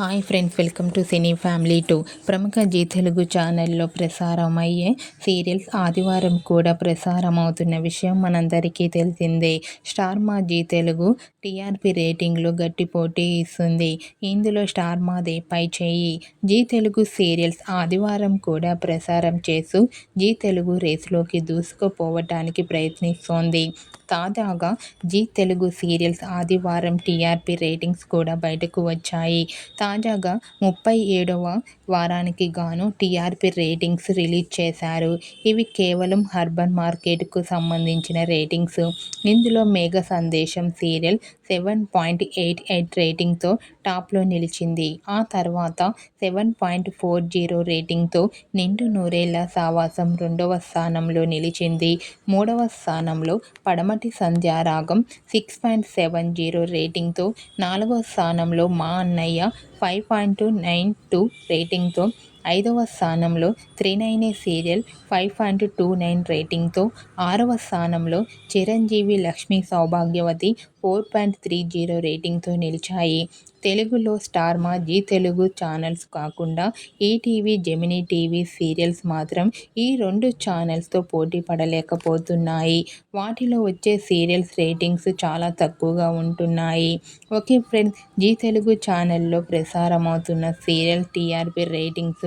Hi friends welcome to cine family two ప్రముఖ G Telugu ఛానల్లో ప్రసారం అయ్యే సీరియల్స్ ఆదివారం కూడా ప్రసారం అవుతున్న విషయం మనందరికీ తెలిసిందే. Star Maa Zee Telugu TRP రేటింగ్లో గట్టి పోటీ ఇస్తుంది. ఇందులో స్టార్ మాదే పై చేయి. జీ తెలుగు సీరియల్స్ ఆదివారం కూడా ప్రసారం చేస్తూ జీ తెలుగు రేస్లోకి దూసుకుపోవటానికి ప్రయత్నిస్తోంది. తాజాగా జీ తెలుగు సీరియల్స్ ఆదివారం టీఆర్పీ రేటింగ్స్ కూడా బయటకు వచ్చాయి. తాజాగా ముప్పై ఏడవ వారానికి గాను టీఆర్పీ రేటింగ్స్ రిలీజ్ చేశారు. ఇవి కేవలం అర్బన్ మార్కెట్కు సంబంధించిన రేటింగ్స్. ఇందులో Megha Sandesham serial seven point eight eight రేటింగ్తో టాప్లో నిలిచింది. ఆ తర్వాత సెవెన్ పాయింట్ ఫోర్ జీరో రేటింగ్తో నిండు నూరేళ్ళ సావాసం రెండవ స్థానంలో నిలిచింది. మూడవ స్థానంలో పడమ Padamati Sandhyaragam six point seven zero రేటింగ్తో నాలుగో స్థానంలో Maa Annayya five point nine two రేటింగ్తో ఐదవ స్థానంలో three nine serial five point two nine రేటింగ్తో ఆరవ స్థానంలో Chiranjeevi Lakshmi Sowbhagyavathi four point three zero రేటింగ్తో నిలిచాయి. తెలుగులో star Maa Zee Telugu channels కాకుండా ETV Gemini TV serials మాత్రం ఈ రెండు ఛానల్స్తో పోటీ పడలేకపోతున్నాయి. వాటిలో వచ్చే సీరియల్స్ రేటింగ్స్ చాలా తక్కువగా ఉంటున్నాయి. ఓకే ఫ్రెండ్స్ జీ తెలుగు ఛానల్లో ప్రసారం అవుతున్న సీరియల్ టీఆర్పీ రేటింగ్స్